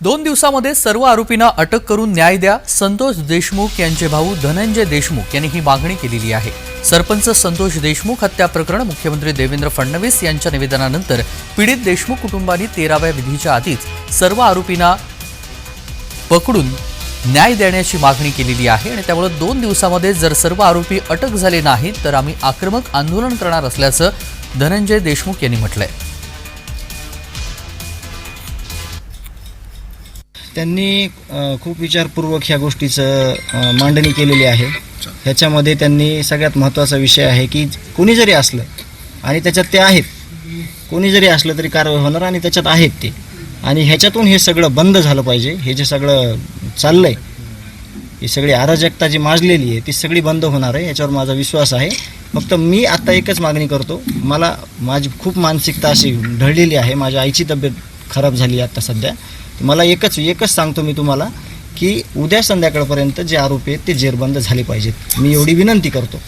दोन दिवसामध्ये सर्व आरोपींना अटक करून न्याय द्या. संतोष देशमुख यांचे भाऊ धनंजय देशमुख यांनी ही मागणी केलेली आहे. सरपंच संतोष देशमुख हत्या प्रकरण मुख्यमंत्री देवेंद्र फडणवीस यांच्या निवेदनानंतर पीडित देशमुख कुटुंबांनी तेराव्या विधीच्या आधीच सर्व आरोपींना पकडून न्याय देण्याची मागणी केलेली आहे आणि त्यामुळे दोन दिवसामध्ये जर सर्व आरोपी अटक झाले नाहीत तर आम्ही आक्रमक आंदोलन करणार असल्याचं धनंजय देशमुख यांनी म्हटलंय. त्यांनी खूप विचारपूर्वक ह्या गोष्टीचं मांडणी केलेली आहे. ह्याच्यामध्ये त्यांनी सगळ्यात महत्त्वाचा विषय आहे की कोणी जरी असलं आणि त्याच्यात ते आहेत कोणी जरी असलं तरी कारवाई होणार आणि त्याच्यात आहेत ते. आणि ह्याच्यातून हे सगळं बंद झालं पाहिजे हे जे सगळं चाललंय ही सगळी अराजकता जी माजलेली आहे ती सगळी बंद होणार आहे याच्यावर माझा विश्वास आहे. फक्त मी आता एकच मागणी करतो मला माझी खूप मानसिकता अशी ढळलेली आहे माझ्या आईची तब्येत खराब झाली आहे आता सध्या. मला एकच एकच सांगतो मी तुम्हाला की उद्या संध्याकाळपर्यंत जे आरोपी आहेत ते जेरबंद झाले पाहिजेत. मी एवढी विनंती करतो.